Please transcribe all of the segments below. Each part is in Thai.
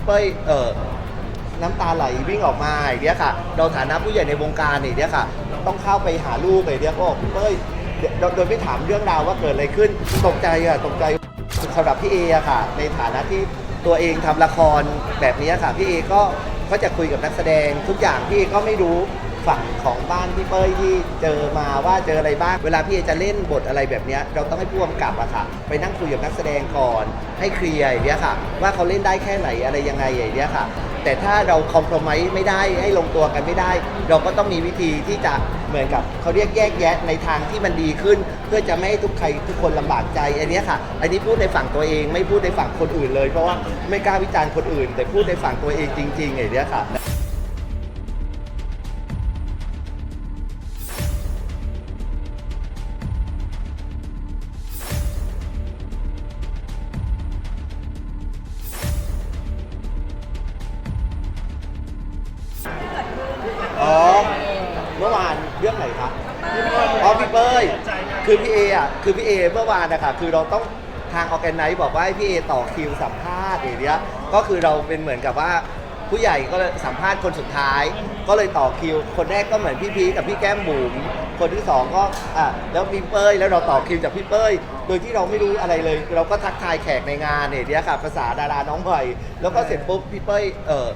พี่เป้ยเออน้ำตาไหลวิ่งออกมาอย่างเงี้ยค่ะเราฐานะผู้ใหญ่ในวงการอย่างเงี้ยค่ะ ต้องเข้าไปหาลูกอย่างเงี้ยก็บอกพี่เป้ยโดยโดยไม่ถามเรื่องราวว่าเกิดอะไรขึ้นตกใจอะตกใจสำหรับพี่เออะค่ะ ในฐานะที่ตัวเองทำละครแบบนี้ค่ะพี่เอก็ก็จะคุยกับนักแสดงทุกอย่างพี่เอก็ไม่รู้ ฝั่งของบ้านพี่เป้ยที่เจอมาว่าเจออะไรบ้าง เวลาพี่เอจะเล่นบทอะไรแบบเนี้ยเราต้องให้ผู้กำกับอะค่ะ ไปนั่งคุยกับนักแสดงก่อน ให้เคลียร์อย่างเงี้ยค่ะ ว่าเขาเล่นได้แค่ไหนอะไรยังไงอย่างเงี้ยค่ะ แต่ถ้าเราคอม p r o m i s ไม่ได้ให้ลงตัวกันไม่ได้ เราก็ต้องมีวิธีที่จะเหมือนกับเขาเรียกแยกแยะในทางที่มันดีขึ้น เพื่อจะไม่ให้ทุกใครทุกคนลำบากใจอันเนี้ยค่ะ อันนี้พูดในฝั่งตัวเองไม่พูดในฝั่งคนอื่นเลย เพราะว่าไม่กล้าวิจารณ์คนอื่น แต่พูดในฝั่งตัวเองจริงๆอย่างเนี้ยค่ะ ย คือพี่เออะ คือพี่เอเมื่อวานนะคะคือเราต้องทางออแกนไนซ์บอกว่าให้พี่เอต่อคิวสัมภาษณ์อย่างเงี้ย ก็คือเราเป็นเหมือนกับว่าผู้ใหญ่ก็เลยสัมภาษณ์คนสุดท้าย ก็เลยต่อคิว คนแรกก็เหมือนพี่พีกับพี่แก้มบุ๋มคนที่สองก็อะแล้วพี่เป้ยแล้วเราต่อคิวจากพี่เป้ย โดยที่เราไม่รู้อะไรเลย เราก็ทักทายแขกในงานเนี่ยเดียค่ะภาษาดาราน้องใหม่แล้วก็เสร็จปุ๊บพี่เป้ยเออ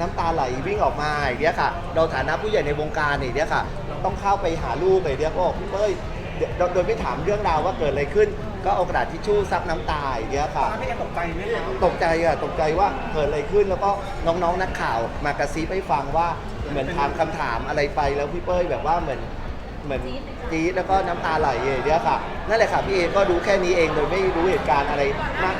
น้ำตาไหลวิ่งออกมาอย่างเงี้ยค่ะ เราฐานะผู้ใหญ่ในวงการอย่างเงี้ยค่ะ ต้องเข้าไปหาลูกอย่างเงี้ยก็บอกพี่เป้ยโดยโดยไม่ถามเรื่องราวว่าเกิดอะไรขึ้น ก็เอากระดาษทิชชู่ซับน้ำตาอย่างเงี้ยค่ะพี่เอตกใจไหมครับตกใจอะตกใจว่าเกิดอะไรขึ้นแล้วก็น้องๆนักข่าวมากระซิบให้ฟังว่าเหมือนถามคำถามอะไรไปแล้วพี่เป้ยแบบว่าเหมือนเหมือนจี๊ดแล้วก็น้ำตาไหลอย่างเงี้ยค่ะนั่นแหละค่ะพี่เอก็รู้แค่นี้เองโดยไม่รู้เหตุการณ์อะไรมาก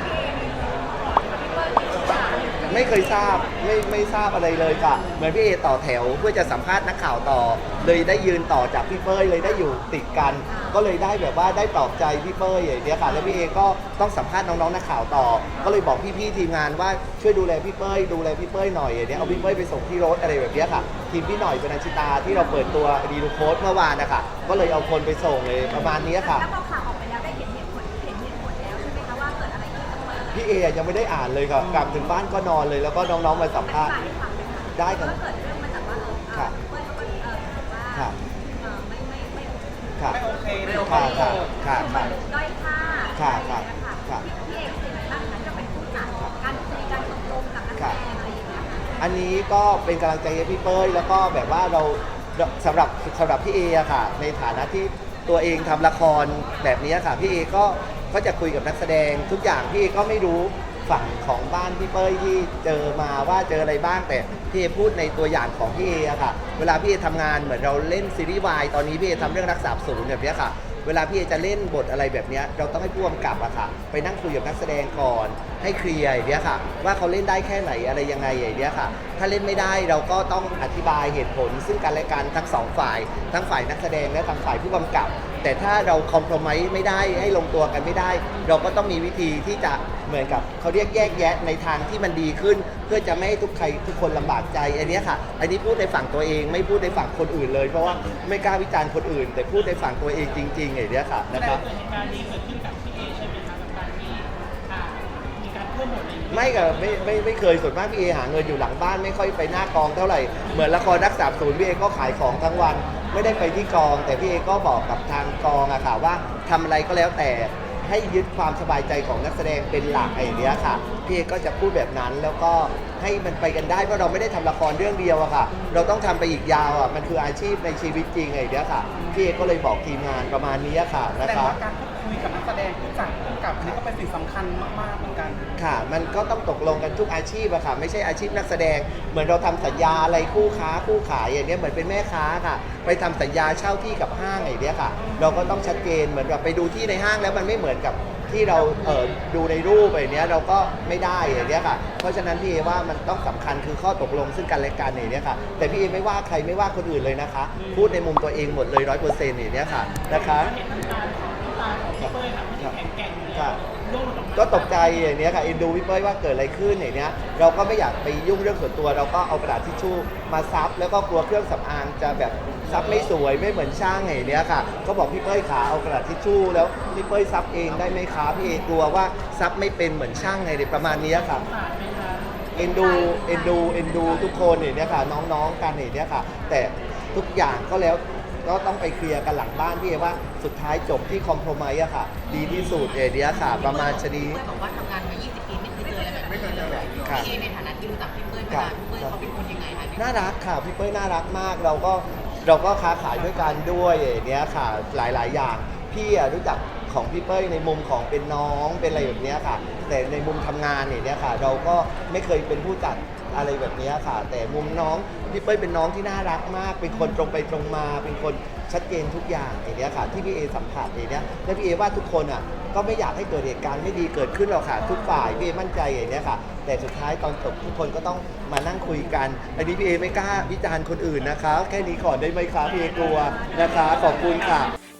ไม่เคยทราบไม่ไม่ทราบอะไรเลยค่ะ เหมือนพี่เอต่อแถวเพื่อจะสัมภาษณ์นักข่าวต่อ เลยได้ยืนต่อจากพี่เป้ยเลยได้อยู่ติดกัน ก็เลยได้แบบว่าได้ปลอบใจพี่เป้ยอย่างเงี้ยค่ะ แล้วพี่เอก็ต้องสัมภาษณ์น้องๆนักข่าวต่อ ก็เลยบอกพี่ๆทีมงานว่าช่วยดูแลพี่เป้ยดูแลพี่เป้ยหน่อยอย่างเงี้ยเอาพี่เป้ยไปส่งที่รถอะไรแบบเนี้ยค่ะ ทีมพี่หน่อยเป็นอาชิตาที่เราเปิดตัวดีลูโค้ดเมื่อวานนะคะก็เลยเอาคนไปส่งเลยประมาณนี้ค่ะ แล้วพอ พี่เอยังไม่ได้อ่านเลยค่ะกลับถึงบ้านก็นอนเลย แล้วก็น้องๆมาสัมภาษณ์ให้ฟังไหมคะได้ครับว่าเกิดเรื่องมาจากว่าเออครับเพื่อนเขาเออว่าครับเออไม่ไม่ไม่ค่ะไม่โอเคไม่โอเคค่ะค่ะค่ะด้อยค่าค่ะอะไรอย่างค่ะเงี้ยค่ะพี่เอกเป็นแบบนั้นจะเป็นผู้จัดการคุยการตกลงกับนักแสดงอะไรอย่างเงี้ยค่ะอันนี้ก็เป็นกำลังใจให้พี่เป้ยแล้วก็แบบว่าเราสำหรับสำหรับพี่เออะค่ะ ในฐานะที่ตัวเองทำละครแบบนี้ค่ะ พี่เอก็ ก็จะคุยกับนักแสดงทุกอย่างพี่ก็ไม่รู้ฝั่งของบ้านพี่เป้ยที่เจอมาว่าเจออะไรบ้างแต่พี่เอพูดในตัวอย่างของพี่เออะค่ะ เวลาพี่เอทำงานเหมือนเราเล่นซีรีส์วายตอนนี้พี่เอทำเรื่องรักษาศูนย์แบบเนี้ยค่ะ เวลาพี่เอจะเล่นบทอะไรแบบนี้เราต้องให้ผู้กำกับอะค่ะ ไปนั่งคุยกับนักแสดงก่อน ให้เคลียร์อย่างเงี้ยค่ะ ว่าเขาเล่นได้แค่ไหนอะไรยังไงอย่างเงี้ยค่ะ ถ้าเล่นไม่ได้เราก็ต้องอธิบายเหตุผล ซึ่งกันและกันทั้งสองฝ่าย ทั้งฝ่ายนักแสดงและทั้งฝ่ายผู้กำกับ แต่ถ้าเราคอม p r o m i s e ไม่ได้ให้ลงตัวกันไม่ได้ เราก็ต้องมีวิธีที่จะเหมือนกับเขาเรียกแยกแยะในทางที่มันดีขึ้น เพื่อจะไม่ให้ทุกใครทุกคนลำบากใจอันเนี้ยค่ะ อันนี้พูดในฝั่งตัวเอง ไม่พูดในฝั่งคนอื่นเลย เพราะว่าไม่กล้าวิจารณ์คนอื่น แต่พูดในฝั่งตัวเองจริงๆอย่างเนี้ยค่ะนะครับเหตุการณ์นี้เกิดขึ้นกับพี่เอใช่ไหมคะกับการที่อ่ามีการเพิ่มบทในนี้ไม่กับไม่ไม่ไม่เคยส่วนมากพี่เอหาเงินอยู่หลังบ้านไม่ค่อยไปหน้ากองเท่าไหร่ เหมือนละครนักสาบศูนย์พี่เอก็ขายของทั้งวัน ไม่ได้ไปที่กอง แต่พี่เอก็บอกกับทางกองอะค่ะว่าทำอะไรก็แล้วแต่ให้ยึดความสบายใจของนักแสดงเป็นหลักไอ้เงี้ยค่ะพี่เอก็จะพูดแบบนั้นแล้วก็ ให้มันไปกันได้เพราะเราไม่ได้ทำละครเรื่องเดียวอะค่ะ เราต้องทำไปอีกยาวอะมันคืออาชีพในชีวิตจริงไอ้เนี้ยค่ะพี่เอก็เลยบอกทีมงานประมาณนี้อะค่ะนะแต่คะ ว่าการพูดคุยกับนักแสดงผู้จัดผู้กำกับอันนี้ก็เป็นสิ่งสำคัญมากๆเหมือนกัน ค่ะ มันก็ต้องตกลงกันทุกอาชีพอะค่ะ ไม่ใช่อาชีพนักแสดง เหมือนเราทำสัญญาอะไรคู่ค้าคู่ขายอย่างเนี้ยเหมือนเป็นแม่ค้าค่ะ ไปทำสัญญาเช่าที่กับห้างอย่างเนี้ยค่ะ เราก็ต้องชัดเจนเหมือนกับไปดูที่ในห้างแล้วมันไม่เหมือนกับ ที่เราเออดูในรูปอย่างเนี้ยเราก็ไม่ได้อย่างเนี้ยค่ะ เพราะฉะนั้นพี่เอว่ามันต้องสำคัญคือข้อตกลงซึ่งกันและกันอย่างเนี้ยค่ะ แต่พี่เอไม่ว่าใครไม่ว่าคนอื่นเลยนะคะ พูดในมุมตัวเองหมดเลยร้อยเปอร์เซ็นต์อย่างเนี้ยค่ะนะคะ เห็นน้ำตาน้ำตาของพี่เป้ยค่ะที่แข็งแกร่งอยู่แล้วร่วงลงมา ก็ตกใจอย่างเนี้ยค่ะเอ็นดูพี่เป้ยว่าเกิดอะไรขึ้นอย่างเนี้ยเราก็ไม่อยากไปยุ่งเรื่องส่วนตัว เราก็เอากระดาษทิชชู่มาซับ แล้วก็กลัวเครื่องสำอางจะแบบซับไม่สวยไม่เหมือนช่างอย่างเนี้ยค่ะก็บอกพี่เป้ยขาเอากระดาษทิชชู่แล้วพี่เป้ยซับเองได้ไหมคะพี่เอกลัวว่าซับไม่เป็นเหมือนช่างไงเด็ประมาณเนี้ยค่ะขาดไหมคะเอ็นดูเอ็นดูเอ็นดูทุกคนเนี่ยเนี่ยค่ะน้องๆกันเนี่ยเนี่ยค่ะ แต่ทุกอย่างก็แล้ว ก็ต้องไปเคลียร์กันหลังบ้านพี่เอว่าสุดท้ายจบที่คอมโพมายอะค่ะ ดีที่สุดเอเดียค่ะ ประมาณชนีเป้ยบอกว่าทำงานมา 20 ปีไม่เคยเจออะไรแบบนี้ไม่เคยเจอแบบนี้ครับพี่เอในฐานะที่รู้จักพี่เป้ยมาครับนานพี่เป้ยเขาเป็นคนยังไงคะน่ารักค่ะพี่เป้ยน่ารักมาก เราก็เราก็ค้าขายด้วยกันด้วยอย่างเนี้ยค่ะหลาย ๆ อย่างพี่อะรู้จัก ของพี่เป้ยในมุมของเป็นน้องเป็นอะไรแบบเนี้ยค่ะ แต่ในมุมทำงานเนี่ยเนี่ยค่ะ เราก็ไม่เคยเป็นผู้จัดอะไรแบบเนี้ยค่ะ แต่มุมน้องพี่เป้ยเป็นน้องที่น่ารักมาก เป็นคนตรงไปตรงมา เป็นคนชัดเจนทุกอย่างอย่างเนี้ยค่ะ ที่พี่เอสัมผัสอย่างเนี้ยและพี่เอว่าทุกคนอะก็ไม่อยากให้เกิดเหตุการณ์ไม่ดีเกิดขึ้นหรอกค่ะ ทุกฝ่ายพี่เอมั่นใจอย่างเนี้ยค่ะ แต่สุดท้ายตอนจบทุกคนก็ต้องมานั่งคุยกันอันนี้พี่เอไม่กล้าวิจารณ์คนอื่นนะคะ แค่นี้ก่อนได้ไหมคะพี่เอกลัวนะคะ ขอบคุณค่ะ